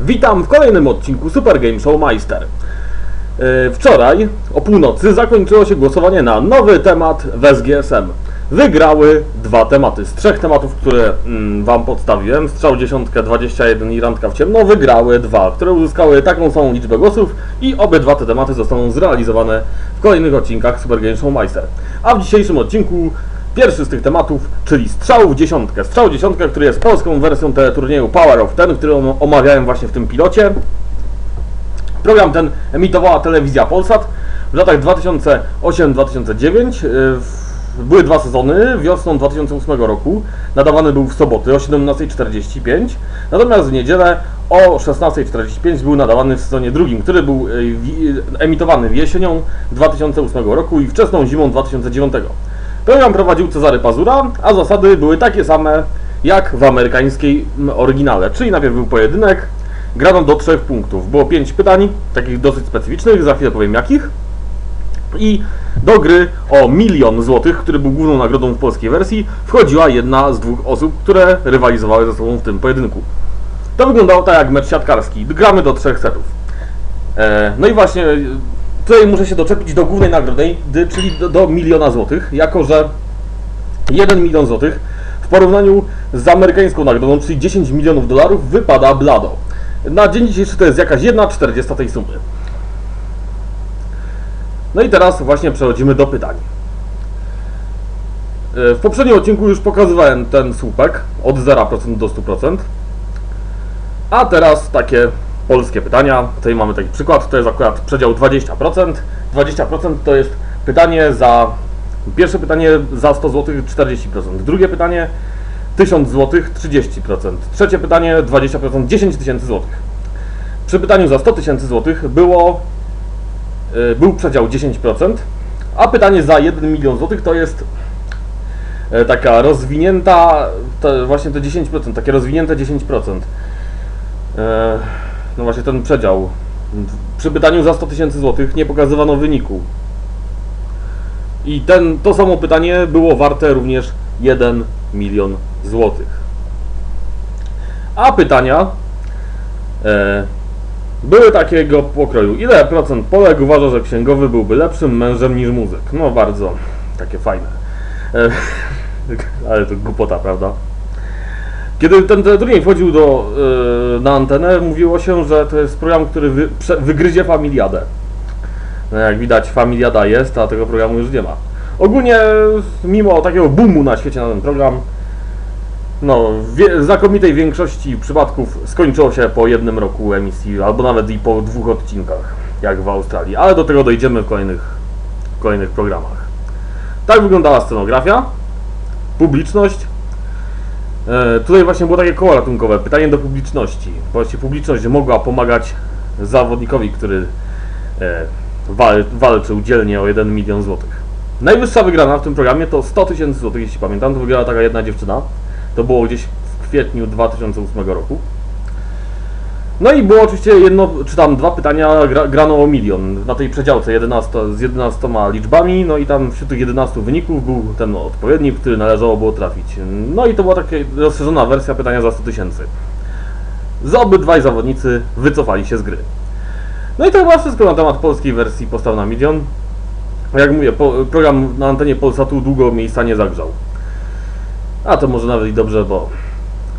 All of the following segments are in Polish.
Witam w kolejnym odcinku Super Game Show Meister. Yy, Wczoraj o północy zakończyło się głosowanie na nowy temat w SGSM. Wygrały dwa tematy. Z trzech tematów, które mm, Wam podstawiłem, strzał dziesiątkę 21 i randka w ciemno, wygrały dwa, które uzyskały taką samą liczbę głosów i obydwa te tematy zostaną zrealizowane w kolejnych odcinkach Super Game Show Meister. A w dzisiejszym odcinku Pierwszy z tych tematów, czyli strzał w dziesiątkę. Strzał w dziesiątkę, który jest polską wersją teleturnieju Power of Ten, który om- omawiałem właśnie w tym pilocie. Program ten emitowała telewizja Polsat w latach 2008-2009. Yy, w- Były dwa sezony, wiosną 2008 roku. Nadawany był w soboty o 17.45, natomiast w niedzielę o 16.45 był nadawany w sezonie drugim, który był yy, wi- emitowany jesienią 2008 roku i wczesną zimą 2009. Program prowadził Cezary Pazura, a zasady były takie same jak w amerykańskiej oryginale, czyli najpierw był pojedynek, grano do trzech punktów. Było pięć pytań, takich dosyć specyficznych, za chwilę powiem jakich. I do gry o milion złotych, który był główną nagrodą w polskiej wersji, wchodziła jedna z dwóch osób, które rywalizowały ze sobą w tym pojedynku. To wyglądało tak jak mecz siatkarski. Gramy do trzech setów. E, No i właśnie tutaj muszę się doczepić do głównej nagrody, dy- czyli do, do miliona złotych, jako że 1 milion złotych w porównaniu z amerykańską nagrodą, czyli 10 milionów dolarów, wypada blado. Na dzień dzisiejszy to jest jakaś 1 czterdziesta tej sumy. No i teraz właśnie przechodzimy do pytań. E, W poprzednim odcinku już pokazywałem ten słupek od 0% do 100%. A teraz takie polskie pytania. Tutaj mamy taki przykład, to jest akurat przedział 20%. 20% to jest pytanie za. Pierwsze pytanie za 100 zł 40%. Drugie pytanie 1000 zł 30%. Trzecie pytanie 20% 10 tysięcy złotych. Przy pytaniu za 100 tysięcy złotych było. y, Był przedział 10%, a pytanie za 1 milion złotych to jest e, taka rozwinięta, to właśnie to 10%, takie rozwinięte 10%. E, No właśnie ten przedział. Przy pytaniu za 100 tysięcy złotych nie pokazywano wyniku. I ten, to samo pytanie było warte również 1 milion złotych. A pytania e, były takiego pokroju. Ile procent Polek uważa, że księgowy byłby lepszym mężem niż muzyk? No bardzo takie fajne. E, ale to głupota, prawda? Kiedy ten turniej wchodził do, yy, na antenę, mówiło się, że to jest program, który wy, prze, wygryzie familiadę. No jak widać, familiada jest, a tego programu już nie ma. Ogólnie, mimo takiego boomu na świecie na ten program, no, w znakomitej większości przypadków skończyło się po jednym roku emisji, albo nawet i po dwóch odcinkach, jak w Australii. Ale do tego dojdziemy w kolejnych, w kolejnych programach. Tak wyglądała scenografia, publiczność, Tutaj właśnie było takie koło ratunkowe. Pytanie do publiczności. Właśnie publiczność mogła pomagać zawodnikowi, który e, wal, walczył dzielnie o 1 milion złotych. Najwyższa wygrana w tym programie to 100 tysięcy złotych, jeśli pamiętam. To wygrała taka jedna dziewczyna. To było gdzieś w kwietniu 2008 roku. No i było oczywiście jedno, czy tam dwa pytania, gra, grano o milion na tej przedziałce 11, z 11 liczbami, no i tam wśród tych 11 wyników był ten odpowiedni, który należało było trafić. No i to była taka rozszerzona wersja pytania za 100 tysięcy. Z obydwaj zawodnicy wycofali się z gry. No i to chyba wszystko na temat polskiej wersji Postaw na milion. Jak mówię, po, program na antenie Polsatu długo miejsca nie zagrzał. A to może nawet i dobrze, bo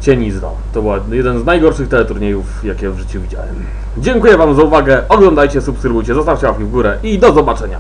Cienizna. To był jeden z najgorszych teleturniejów, jakie w życiu widziałem. Dziękuję Wam za uwagę, oglądajcie, subskrybujcie, zostawcie łapki w górę i do zobaczenia.